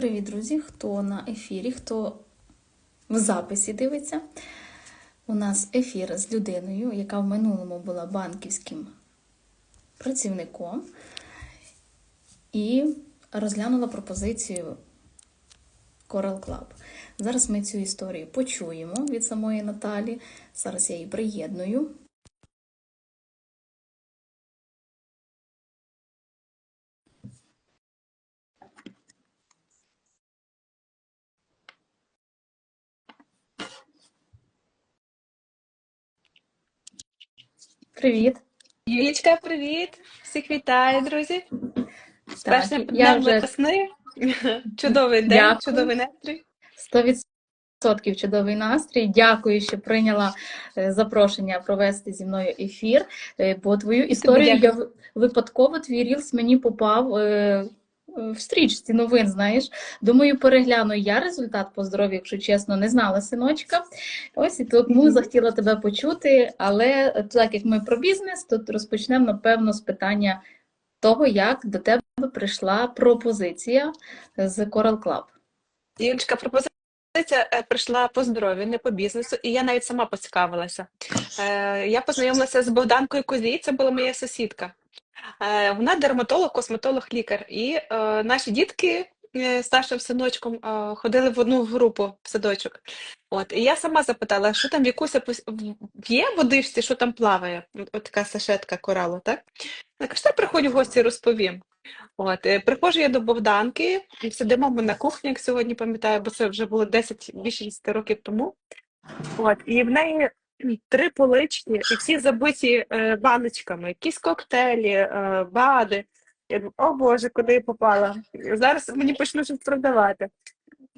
Привіт, друзі! Хто на ефірі, хто в записі дивиться. У нас ефір з людиною, яка в минулому була банківським працівником, і розглянула пропозицію Coral Club. Зараз ми цю історію почуємо від самої Наталі. Зараз я її приєдную. Привіт! Юлічка, привіт! Всіх вітаю, друзі! З Так, першим днем вже- весни. Чудовий день, Дякую. чудовий настрій. 100% чудовий настрій. Дякую, що прийняла е, запрошення провести зі мною ефір. Е, Бо твою історію я випадково твій рілс мені попав е, в стрічці новин. Знаєш, думаю, перегляну я результат по здоров'ю, якщо чесно, не знала синочка. Ось і тому Мгм. захотіла тебе почути. Але е, так як ми про бізнес, то розпочнемо напевно з питання того, як до тебе прийшла пропозиція з Coral Club. Юлічка, пропозиція е, прийшла по здоров'ю, не по бізнесу, і я навіть сама поцікавилася. Е, Я познайомилася з Богданкою Козій, це була моя сусідка. Е, Вона дерматолог, косметолог, лікар. І е, наші дітки е, з старшим синочком е, ходили в одну групу в садочок. От, і я сама запитала, що там Вікуся є в водичці, що там плаває? От така сашетка коралу, так? Вона каже, «Та приходь в гості, розповім. От, е, приходжу я до Богданки, сидимо ми на кухні, як сьогодні пам'ятаю, бо це вже було 10 більше 10 років тому. От, і в неї три полички, і всі забиті е, баночками, якісь коктейлі, е, бади. Я думаю, о Боже, куди я попала? Зараз мені почнуть щось продавати.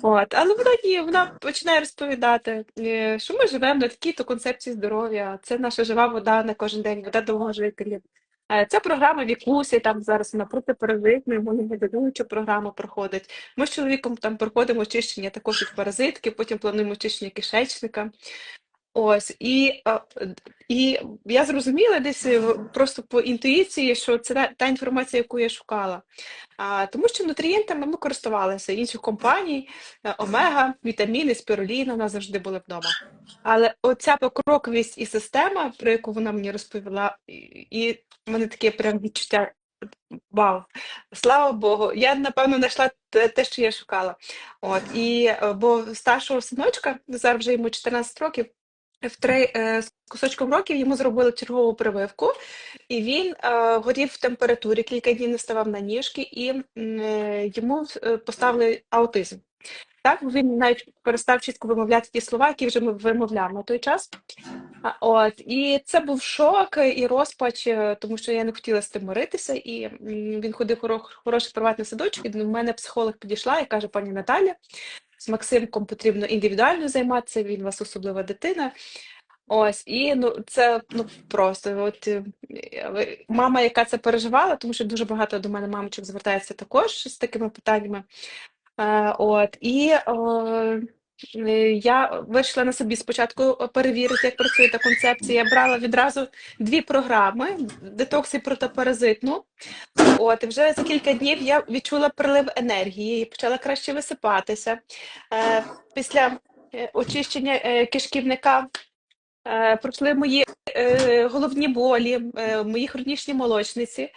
От, але вона ні, вона починає розповідати, е, що ми живемо на такій-то концепції здоров'я. Це наша жива вода на кожен день, вода довго жителів. Це програма Вікусі, там зараз вона протипаразитна, моделююча програма проходить. Ми з чоловіком там проходимо очищення також від паразитки, потім плануємо очищення кишечника. Ось, і, і я зрозуміла десь е, просто по інтуїції, що це та, інформація, яку я шукала. А, тому що нутрієнтами ми користувалися інших компаній, е, омега, вітаміни, спіруліна, нас завжди були вдома. Але оця покроковість і система, про яку вона мені розповіла, і, в мене таке прям відчуття. Вау, слава Богу, я напевно знайшла те, те, що я шукала. От і е, бо старшого синочка зараз вже йому 14 років. В три е, з кусочком років йому зробили чергову прививку, і він е, горів в температурі, кілька днів не вставав на ніжки, і е, йому поставили аутизм. Так, він навіть перестав чітко вимовляти ті слова, які вже ми вимовляв на той час. От, і це був шок і розпач, тому що я не хотіла з тим миритися. І він ходив хоро- хороший приватний садочок, і до мене психолог підійшла і каже: пані Наталя, з Максимком потрібно індивідуально займатися, він у вас особлива дитина. Ось, і ну це ну просто от е, мама, яка це переживала, тому що дуже багато до мене мамочок звертається також з такими питаннями. Е, от, і е, я вирішила на собі спочатку перевірити, як працює та концепція. Я брала відразу дві програми: детокс і протипаразитну. От, вже за кілька днів я відчула прилив енергії, почала краще висипатися. Е, після е, очищення е, кишківника е, пройшли мої е, головні болі, е, мої хронічні молочниці.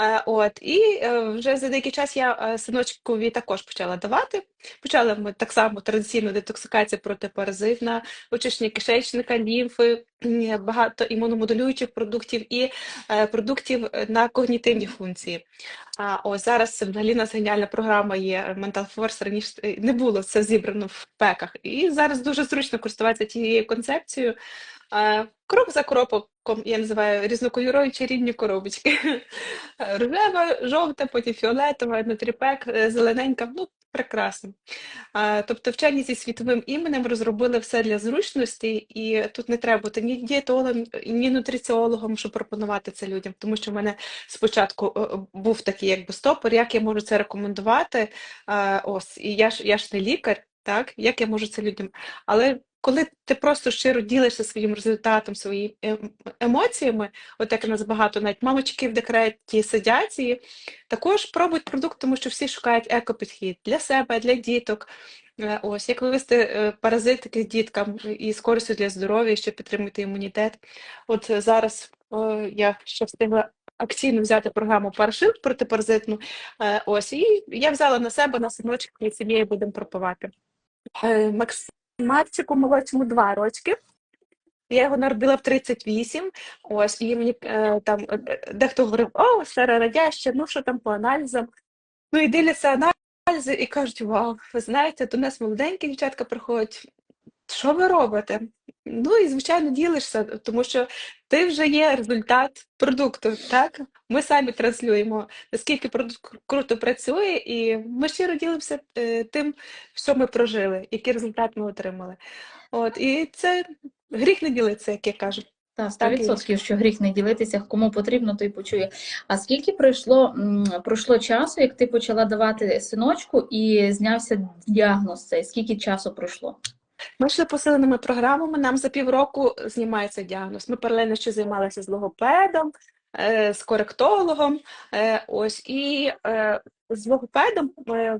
Е, от, і е, вже за деякий час я е, синочкові також почала давати. Почали ми так само традиційну детоксикацію протипаразитна, очищення кишечника, лімфи, багато імуномодулюючих продуктів і продуктів на когнітивні функції. А ось зараз взагалі нас геніальна програма є Mental Force. Раніше не було це зібрано в пеках. І зараз дуже зручно користуватися тією концепцією. Крок за кроком я називаю різнокольорові чарівні коробочки. Рожева, жовта, потім фіолетова, нутріпек, е, зелененька. Ну, прекрасно. Тобто вчені зі світовим іменем розробили все для зручності, і тут не треба бути ні дієтологом, ні нутриціологом, щоб пропонувати це людям. Тому що в мене спочатку е, е, був такий якби стопор, як я можу це рекомендувати. Ось, і я ж я ж не лікар, так, як я можу це людям. Але коли ти просто щиро ділишся своїм результатом, своїми ем- емоціями, от як у нас багато навіть мамочки в декреті сидять і також пробують продукт, тому що всі шукають екопідхід для себе, для діток. Е, Ось як вивести е, паразитики діткам і з користю для здоров'я, щоб підтримувати імунітет. От зараз е, я ще встигла акційно взяти програму Парашют протипаразитну. Ось і я взяла на себе на синочок і сім'єю будемо пропивати. Макс Марчику молодшому два рочки. Я його народила в 38, ось, і мені е, там е, дехто говорив, о, серерадяще, ну що там по аналізам. Ну і дивляться аналізи і кажуть, вау, ви знаєте, до нас молоденькі дівчатка приходять. Що ви робите? Ну і звичайно ділишся, тому що ти вже є результат продукту, так? Ми самі транслюємо, наскільки продукт круто працює, і ми щиро ділимося е, тим, що ми прожили, який результат ми отримали. От, і це гріх не ділитися, як я кажу. Та Так і 100%, що гріх не ділитися, кому потрібно, той почує. А скільки пройшло, пройшло часу, як ти почала давати синочку і знявся діагноз цей? Скільки часу пройшло? Ми йшли посиленими програмами, нам за півроку знімається діагноз. Ми паралельно ще займалися з логопедом, е, з коректологом. е, Ось і е, з логопедом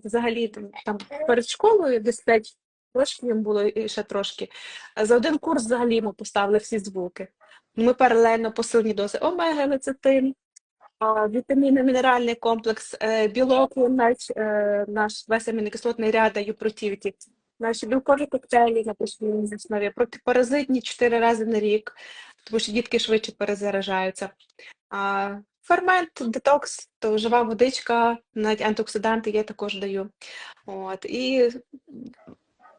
взагалі там, перед школою десь 5 років їм було і ще трошки. За один курс взагалі ми поставили всі звуки. Ми паралельно посилені дози омеги, лецитин, вітаміни, мінеральний комплекс, е, білок, наш, е, весь амінокислотний ряд даю противіті. Наші білкові коктейлі на постійній основі, протипаразитні 4 рази на рік, тому що дітки швидше перезаражаються. А, фермент, детокс, то жива водичка, навіть антиоксиданти я також даю. От, і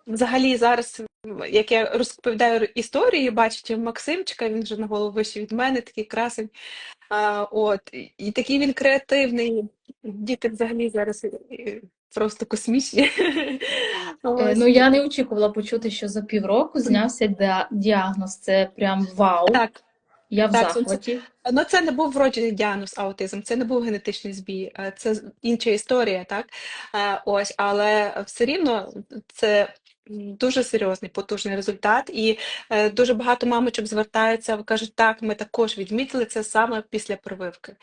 взагалі зараз, як я розповідаю історії, бачите Максимчика, він вже на голову вищий від мене, такий красень. А, от, і- і такий він креативний. Діти взагалі зараз е, просто космічні. Е, Ось. Ну я не очікувала почути, що за півроку знявся діагноз. Це прям вау. Так, Я в так, це- ну це не був вроджений діагноз аутизм, це не був генетичний збій, е, це інша історія, так? Е, Ось, але все рівно це дуже серйозний, потужний результат, і е, дуже багато мамочок звертаються, кажуть, так, ми також відмітили це саме після прививки.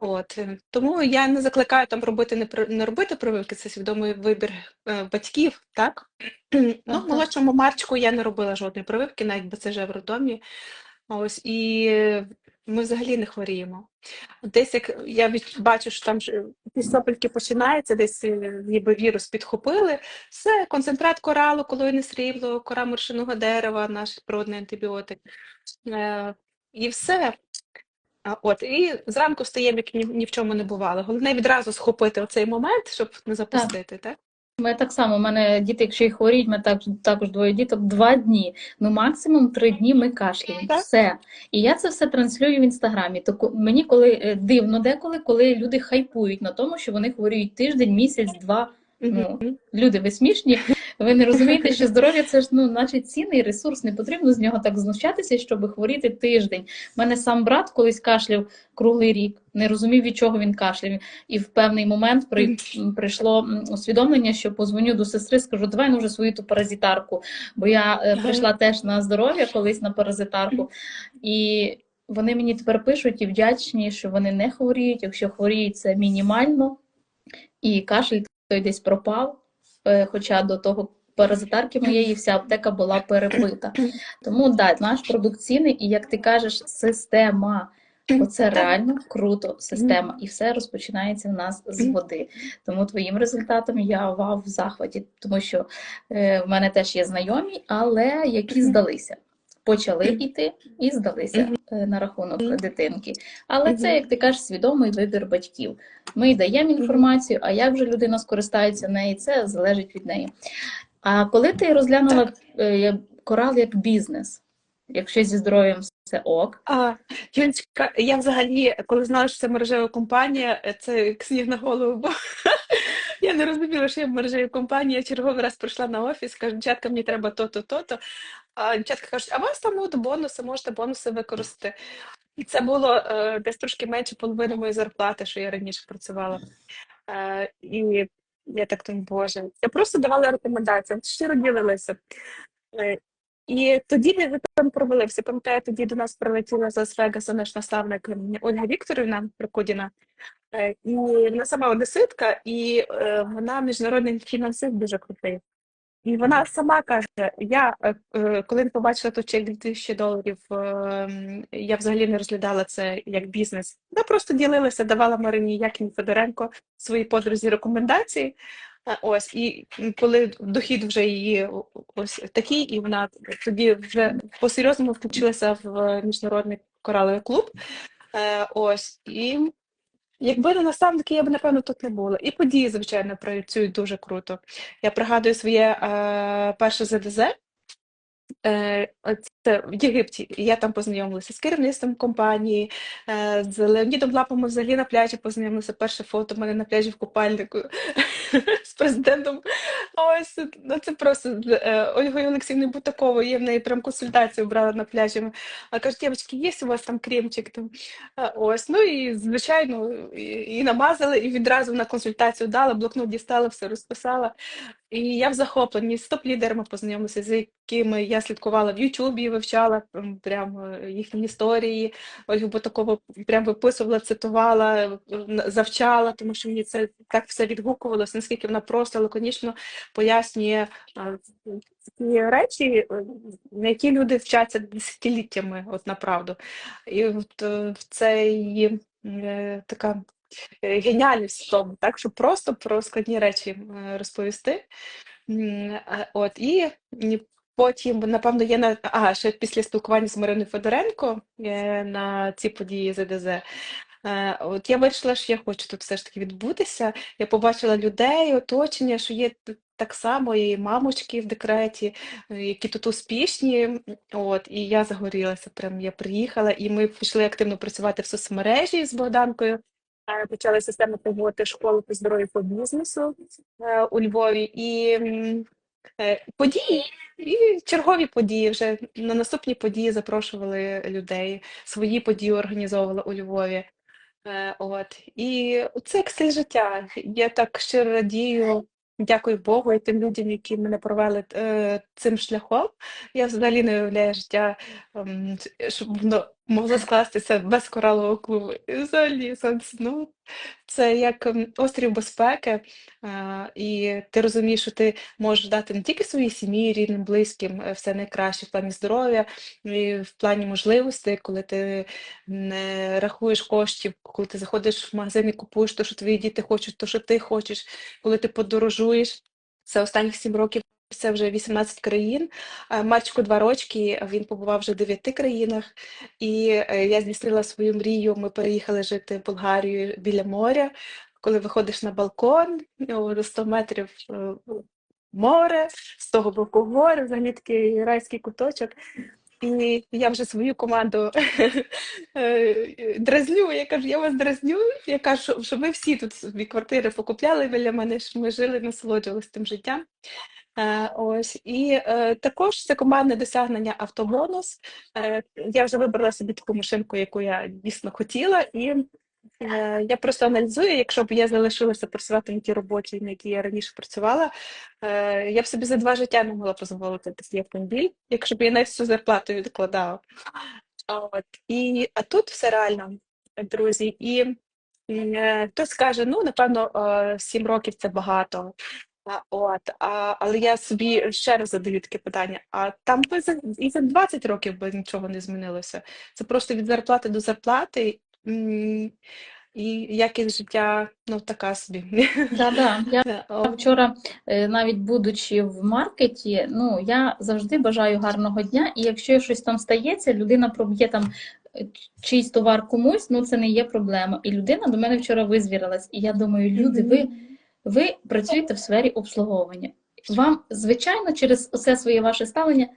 От е, тому я не закликаю там робити не не робити прививки, це свідомий вибір е, батьків, так? Ну, Ага. молодшому Марчику я не робила жодної прививки, навіть БЦЖ в роддомі. Ось і е, ми взагалі не хворіємо. Десь як я від- бачу, що там ж якісь сопельки починаються, десь е, ніби вірус підхопили. Все, концентрат коралу, колоїне срібло, кора моршиного дерева, наш природний антибіотик. Е, і все. А, От, і зранку встаємо, як ні, ні в чому не бувало. Головне відразу схопити оцей момент, щоб не запустити, так? Ми так само, у мене діти, якщо й хворіють, ми так, також двоє діток, два дні. Ну, максимум три дні ми кашляємо. Так. Все. І я це все транслюю в інстаграмі. То мені коли е, дивно деколи, коли люди хайпують на тому, що вони хворіють тиждень, місяць, два. Ну, Люди, ви смішні. Ви не розумієте, що здоров'я це ж ну, наче цінний ресурс, не потрібно з нього так знущатися, щоб хворіти тиждень. У мене сам брат колись кашляв круглий рік, не розумів, від чого він кашляв. І в певний момент при, прийшло усвідомлення, що позвоню до сестри, скажу, давай ну вже свою ту паразитарку. Бо я е, прийшла теж на здоров'я колись на паразитарку. І вони мені тепер пишуть і вдячні, що вони не хворіють. Якщо хворіють, це мінімально. І кашель той десь пропав. Е, Хоча до того паразитарки моєї вся аптека була перепита. Тому да, наш продукт цінний, і як ти кажеш, система. Оце Так. реально круто, система, і все розпочинається в нас з води. Тому твоїм результатом я вау в захваті, тому що е, в мене теж є знайомі, але які здалися. Почали йти і здалися е, на рахунок дитинки. Але це, як ти кажеш, свідомий вибір батьків. Ми даємо інформацію, а як вже людина скористається нею, це залежить від неї. А коли ти розглянула е, корал як бізнес, якщо зі здоров'ям все ок, А, Юлечка, я взагалі, коли знала, що це мережева компанія, е, це як сніг на голову, я не розуміла, що я в мережевій компанії. Я черговий раз прийшла на офіс, кажу, дівчатка, мені треба то-то, то-то. А дівчатка кажуть, а у вас там от бонуси, можете бонуси використати. І це було е, десь трошки менше половини моєї зарплати, що я раніше працювала. Е, і я так думаю, боже, я просто давала рекомендації, щиро ділилася. Е, І тоді ми там провалився. Пам'ятаю, тоді до нас прилетіла з Лас-Вегаса наш наставник Ольга Вікторівна Прокудіна. Е, І вона сама одеситка, і е, вона міжнародний фінансист дуже крутий. І вона сама каже: я е, коли побачила той чек 2000 доларів, я взагалі не розглядала це як бізнес. Вона просто ділилася, давала Марині Якін Федоренко своїй подрузі рекомендації. Ось і коли дохід вже її ось такий, і вона тоді вже по-серйозному включилася в міжнародний кораловий клуб. Ось і якби не наставники, я б напевно тут не була. І події, звичайно, працюють дуже круто. Я пригадую своє е, перше ЗДЗ. Е, Це в Єгипті. Я там познайомилася з керівництвом компанії, е, з Леонідом Лапом взагалі на пляжі познайомилися. Перше фото в мене на пляжі в купальнику з президентом. Ось ну це просто е, Ольгою Олексіївною Бутаковою. Я в неї прям консультацію брала на пляжі. А каже, дівчатки, є у вас там кремчик? Там? Ось, ну і звичайно, і намазали, і відразу на консультацію дала, блокнот дістала, все розписала. І я в захопленні з топ-лідерами познайомилася, з якими я слідкувала в Ютубі, вивчала прям е, їхні історії. Ольгу Бутакову прям виписувала, цитувала, е, завчала, тому що мені це так все відгукувалося, наскільки вона просто лаконічно пояснює е, речі, на які люди вчаться десятиліттями, от направду. І от, це її така геніальність в тому, так, щоб просто про складні речі розповісти. От, і потім, напевно, є на ага, ще після спілкування з Мариною Федоренко е, на ці події ЗДЗ. е, От я вирішила, що я хочу тут все ж таки відбутися. Я побачила людей, оточення, що є так само і мамочки в декреті, е, які тут успішні. От, і я загорілася. Прям я приїхала, і ми пішли активно працювати в соцмережі з Богданкою. Почали систему проводити школи по здоров'ю по бізнесу у Львові і події, і чергові події. Вже на наступні події запрошували людей, свої події організовували у Львові. Е, От і це як життя. Я так щиро радію. Дякую Богу і тим людям, які мене провели е, цим шляхом. Я взагалі не уявляю життя, ем, щоб воно могло скластися без коралового клубу. І взагалі сонце, ну, це як ем, острів безпеки, і ти розумієш, що ти можеш дати не тільки своїй сім'ї, рідним, близьким е, все найкраще в плані здоров'я, і в плані можливостей, коли ти не рахуєш коштів, коли ти заходиш в магазин і купуєш те, що твої діти хочуть, то, що ти хочеш, коли ти подорожуєш. Це останніх сім років. Це вже 18 країн. Е, Мальчику два рочки, він побував вже в 9 країнах. І е, я здійснила свою мрію. Ми переїхали жити в Болгарію біля моря. Коли виходиш на балкон, ну, 100 метрів е, море, з того боку гори, взагалі такий райський куточок. І я вже свою команду дразню. Я кажу, я вас дразню. Я кажу, що- що ви всі тут собі квартири покупляли біля мене, щоб ми жили, насолоджувалися тим життям. Е, Ось і е, також це командне досягнення автобонус. Е, я вже вибрала собі таку машинку, яку я дійсно хотіла, і я просто аналізую, якщо б я залишилася працювати на тій роботі, на якій я раніше працювала, я б собі за два життя не могла дозволити такий автомобіль, якщо б я навіть всю зарплату відкладала. От і а тут все реально, друзі. І хтось скаже, ну напевно, е, сім років це багато. А, От, а, але я собі ще раз задаю таке питання: а там би за і за 20 років би нічого не змінилося. Це просто від зарплати до зарплати, м, і якість життя ну така собі. Да-да. Я Е, вчора, е, навіть будучи в маркеті, ну я завжди бажаю гарного дня, і якщо щось там стається, людина проб'є там е, чийсь товар комусь, ну це не є проблема. І людина до мене вчора визвірилась. І я думаю, люди, ви, ви працюєте в сфері обслуговування. Вам, звичайно, через усе своє ваше ставлення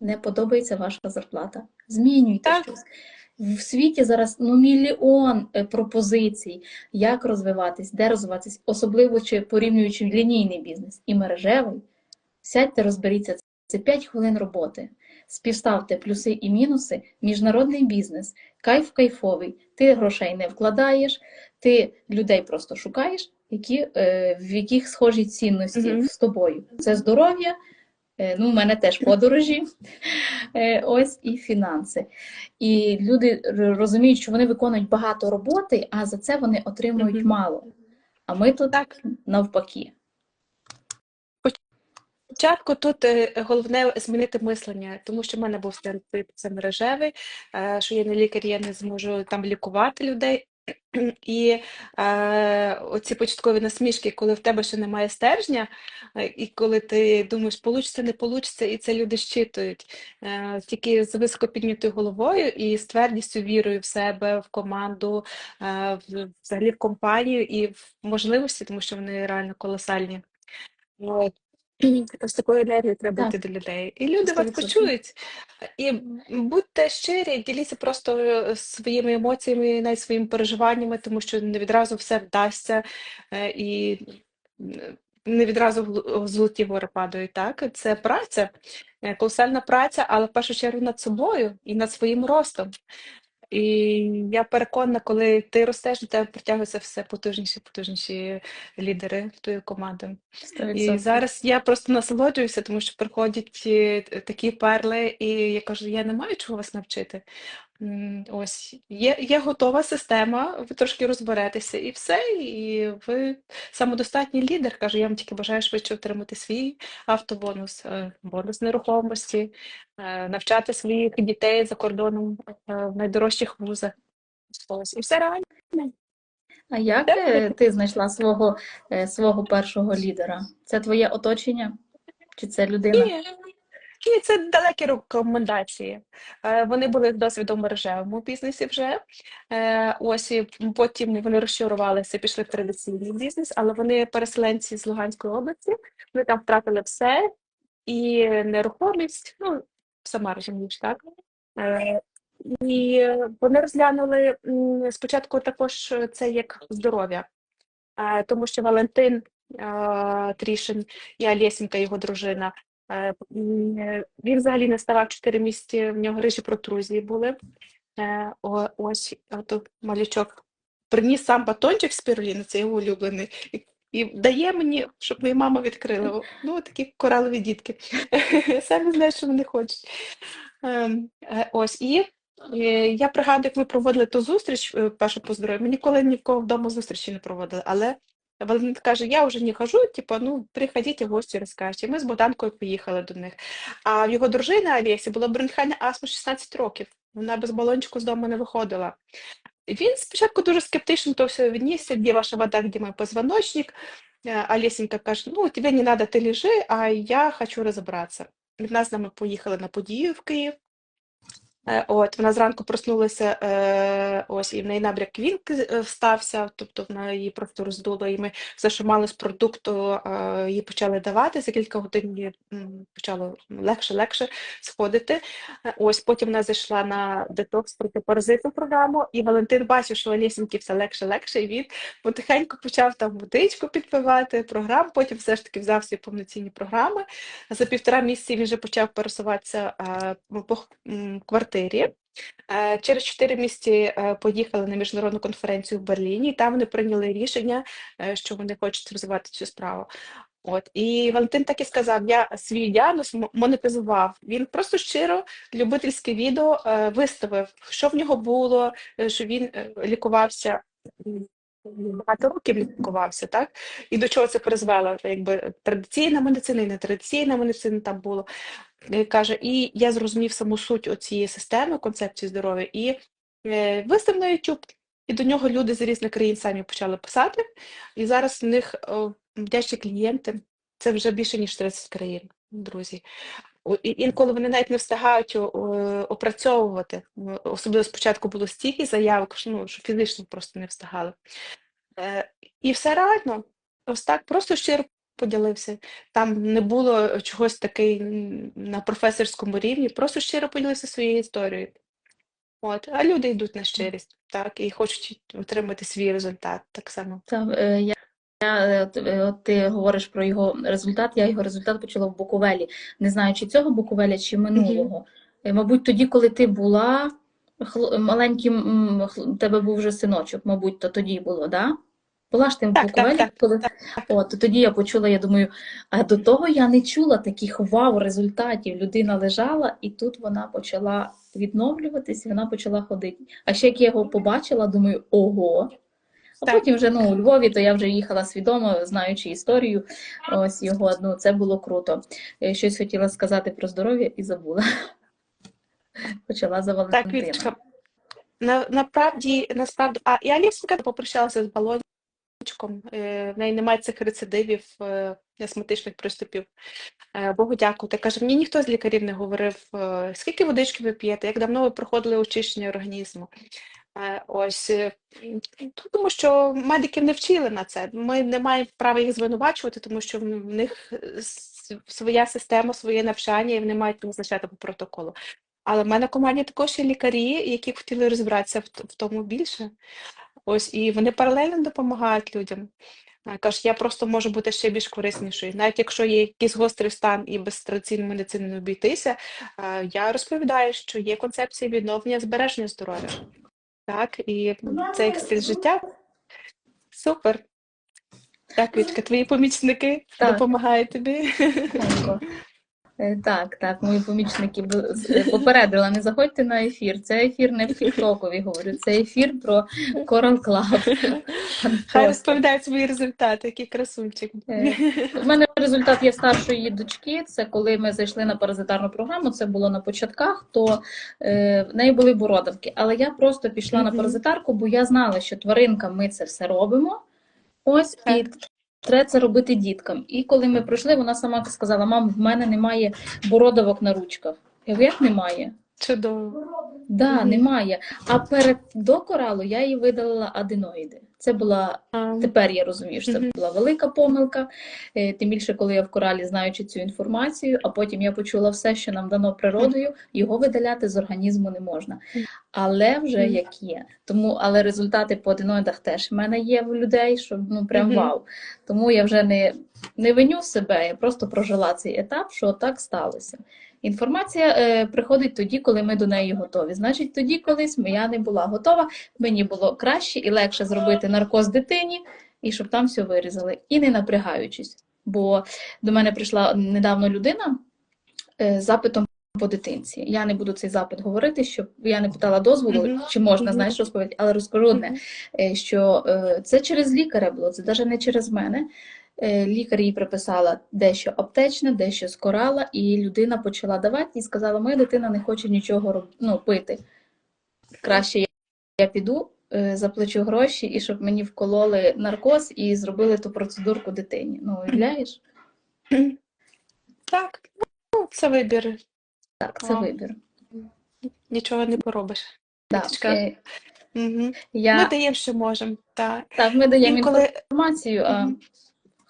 не подобається ваша зарплата. Змінюйте Так. щось. В світі зараз ну мільйон е, пропозицій, як розвиватись, де розвиватись, особливо чи порівнюючи лінійний бізнес і мережевий. Сядьте, розберіться. Це 5 хвилин роботи. Співставте плюси і мінуси, міжнародний бізнес, кайф кайфовий. Ти грошей не вкладаєш, ти людей просто шукаєш, які, е, в яких схожі цінності Мгм. з тобою. Це здоров'я, Е, Ну, у мене теж подорожі, Е, ось і фінанси. І люди розуміють, що вони виконують багато роботи, а за це вони отримують Мгм. мало. А ми тут Так. навпаки. Спочатку тут головне змінити мислення, тому що в мене був стереотип це мережевий, що я не лікар, я не зможу там лікувати людей. І е, оці початкові насмішки, коли в тебе ще немає стержня, е, і коли ти думаєш, получиться, не получиться, і це люди щитують. Е, тільки з високо піднятою головою і з твердістю вірою в себе, в команду, е, в, взагалі в компанію і в можливості, тому що вони реально колосальні. От. З такою енергією треба Так. йти до людей. І люди вас почують. І будьте щирі, діліться просто е, своїми емоціями, навіть своїми переживаннями, тому що не відразу все вдасться е, і е, не відразу золоті гори падають. Так? Це праця, колосальна праця, але в першу чергу над собою і над своїм ростом. І я переконана, коли ти ростеш, до тебе притягуються все потужніші, потужніші лідери в твою команду. І 100%. зараз я просто насолоджуюся, тому що приходять е, такі перли, і я кажу, я не маю чого вас навчити. Ось є, є готова система, ви трошки розберетеся, і все. І ви самодостатній лідер. Кажу, я вам тільки бажаю швидше отримати свій автобонус, е, бонус нерухомості, е, навчати своїх дітей за кордоном е, в найдорожчих вузах. Ось, і все реально. А як ти знайшла свого, свого першого лідера? Це твоє оточення? Чи це людина? Ні, ні, це далекі рекомендації. Е, Вони були з досвідом в мережевому бізнесі вже. Е, Ось і потім вони розчарувалися, пішли в традиційний бізнес, але вони переселенці з Луганської області. Вони там втратили все і нерухомість, ну, сама розумієш, так? Е, І вони розглянули спочатку також це як здоров'я, тому що Валентин Трішин і Олєсінька, його дружина, він взагалі не ставав 4 місяці, в нього рижі протрузії були. Е, Ось ото малючок приніс сам батончик з спіруліни, це його улюблений, і, дає мені, щоб моя мама відкрила. Ну, такі коралові дітки. Самі знають, що вони хочуть. Ем, е, Ось і е, я пригадую, як ми проводили ту зустріч е, першу по здоров'ю. Ми ніколи ні в кого вдома зустрічі не проводили, але Валентин каже: я вже не хожу, типу, ну приходіть в гості, розкажете. Ми з Богданкою поїхали до них. А його дружини Олесі було бронхальне астма 16 років. Вона без балончику з дому не виходила. Він спочатку дуже скептично то все віднісся, де ваша вода, де мой позвоночник. Е, Олесенька каже, ну, тебе не надо, ти лежи, а я хочу розібратися. Вона з нами поїхала на подію в Київ. Е, От, вона зранку проснулася, е, ось, і в неї набряк вінк е, встався, тобто вона її просто роздуло, і ми все, що мали з продукту, е, їй почали давати. За кілька годин їй почало легше-легше сходити. Е, Ось, потім вона зайшла на детокс протипаразитну програму, і Валентин бачив, що Олєсіньки все легше-легше, і він потихеньку почав там водичку підпивати, програм, потім все ж таки взяв свої повноцінні програми. За півтора місяці він вже почав пересуватися е, по квартирі. Е, Через чотири місяці е, поїхали на міжнародну конференцію в Берліні, і там вони прийняли рішення, е, що вони хочуть розвивати цю справу. От і Валентин так і сказав: я свій діагноз монетизував. Він просто щиро любительське відео виставив, що в нього було, що він лікувався. Багато років лікувався, так? І до чого це призвело? Якби традиційна медицина і нетрадиційна медицина там було. Е, Каже, і я зрозумів саму суть цієї системи, концепції здоров'я, і е, вистав на YouTube. І до нього люди з різних країн самі почали писати. І зараз в них вдячні клієнти. Це вже більше ніж 30 країн, друзі. Інколи вони навіть не встигають опрацьовувати. Особливо спочатку було стільки заявок, ну, що фізично просто не встигали. Е, І все реально. Ось так просто щиро поділився. Там не було чогось таке на професорському рівні, просто щиро поділився своєю історією. От, а люди йдуть на щирість, так, і хочуть отримати свій результат так само. Та, е, я, я, е, от, е, от ти говориш про його результат, я його результат почула в Буковелі. Не знаю, чи цього Буковеля, чи минулого. Е, Мабуть, тоді, коли ти була хл- маленьким, тебе був вже синочок, мабуть, то тоді було, да? Була ж тим Так, так, так, от тоді я почула, я думаю, а до того я не чула таких вау результатів. Людина лежала, і тут вона почала відновлюватись, вона почала ходити. А ще як я його побачила, думаю, ого. А Так. потім вже ну, у Львові, то я вже їхала свідомо, знаючи історію. Ось його, ну це було круто. Е, Щось хотіла сказати про здоров'я і забула. Почала за Так, Валентина. Віточка. На, направді, насправді, а і Алісенька попрощалася з балончиком. Е, в неї немає цих рецидивів, е, астматичних приступів. Е, Богу дякую. Та каже, мені ніхто з лікарів не говорив, скільки водички ви п'єте, як давно ви проходили очищення організму. Ось тому, що медиків не вчили на це. Ми не маємо права їх звинувачувати, тому що в них своя система, своє навчання, і вони мають визначати по протоколу. Але в мене в команді також є лікарі, які хотіли розібратися в тому більше. Ось, і вони паралельно допомагають людям. Кажуть, я просто можу бути ще більш кориснішою. Навіть якщо є якийсь гострий стан і без традиційної медицини не обійтися, я розповідаю, що є концепція відновлення збереження здоров'я. Так, і це як стиль життя. Супер. Так, Вітка, твої помічники Так. допомагають тобі. Тихенько. Е, Так, так, мої помічники е, попередила, не заходьте на ефір. Це ефір не в Тіктокові, говорю, це ефір про Coral Club. Хай розповідають свої результати, який красунчик. Е, У мене результат є старшої дочки. Це коли ми зайшли на паразитарну програму. Це було на початках, то е, в неї були бородавки. Але я просто пішла на паразитарку, бо я знала, що тваринкам ми це все робимо. Ось і. Треба це робити діткам. І коли ми пройшли, вона сама сказала: мам, в мене немає бородавок на ручках. Я говорю, як немає? Чудово. Да, немає. А перед до коралу я їй видалила аденоїди. Це була Тепер я розумію, що це була велика помилка. Е, Тим більше, коли я в коралі знаючи цю інформацію, а потім я почула все, що нам дано природою, його видаляти з організму не можна. Але вже як є. Тому, але результати по аденоїдах теж в мене є в людей, що ну прям вау. Тому я вже не, не виню себе, я просто прожила цей етап, що так сталося. Інформація е, приходить тоді, коли ми до неї готові. Значить, тоді колись я не була готова, мені було краще і легше зробити наркоз дитині, і щоб там все вирізали, і не напрягаючись. Бо до мене прийшла недавно людина е, з запитом по дитинці. Я не буду цей запит говорити, щоб я не питала дозволу, Мгм. чи можна, Мгм. знаєш, розповідати, але розкажу одне, е, що е, це через лікаря було, це навіть не через мене. Е, Лікар їй приписала дещо аптечне, дещо з корала, і людина почала давати і сказала: моя дитина не хоче нічого ну, пити. Краще я, піду, е, заплачу гроші, і щоб мені вкололи наркоз і зробили ту процедурку дитині. Ну, уявляєш? Так, ну, це вибір. Так, це Вау. вибір. Нічого не поробиш. Так, е, Угу. я, Ми даємо, що можемо. Так. так, ми даємо Інколи, інформацію, а Мгм.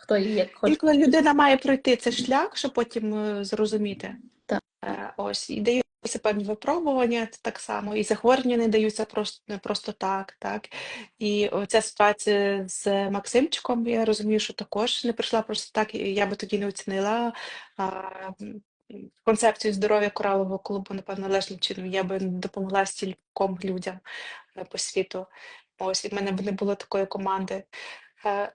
Хто як хоче. інколи людина має пройти цей шлях, щоб потім е, зрозуміти. Так. Е, Ось, і даються певні випробування так само, і захворювання не даються просто, не просто так, так. І оця ситуація з Максимчиком, я розумію, що також не прийшла просто так, і я би тоді не оцінила концепцію здоров'я коралового клубу, напевно, належним чином. Я би допомогла стільком людям е, по світу. Ось, і в мене б не було такої команди.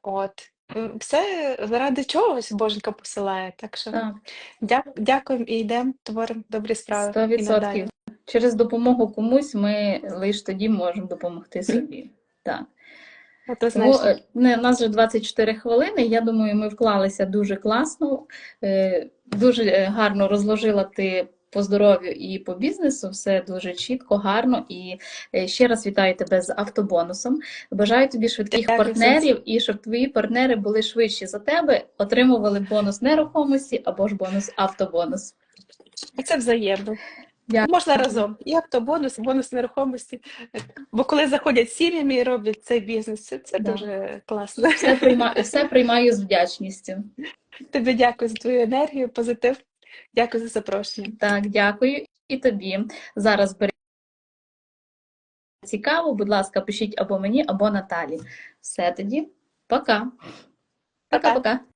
От. М, Все заради чогось Боженька посилає. Так що Так, дя- дякуємо і йдемо, творимо добрі справи. сто і надалі. відсотків. Через допомогу комусь ми лише тоді можемо допомогти собі. Так. Тому е, не, у нас вже 24 хвилини. Я думаю, ми вклалися дуже класно, е, дуже е, гарно розложила ти по здоров'ю і по бізнесу. Все дуже чітко, гарно. І е, ще раз вітаю тебе з автобонусом. Бажаю тобі швидких Дякую, партнерів і щоб твої партнери були швидші за тебе, отримували бонус нерухомості або ж бонус автобонус. і це взаємно. Дякую. Можна разом. І автобонус, і бонус нерухомості. Бо коли заходять сім'ями і роблять цей бізнес, це, це Да. дуже класно. Все приймаю, все приймаю з вдячністю. Тобі дякую за твою енергію, позитив. Дякую за запрошення. Так, дякую і тобі. Зараз бери цікаво, будь ласка, пишіть або мені, або Наталі. Все тоді. Пока. Пока. Пока-пока.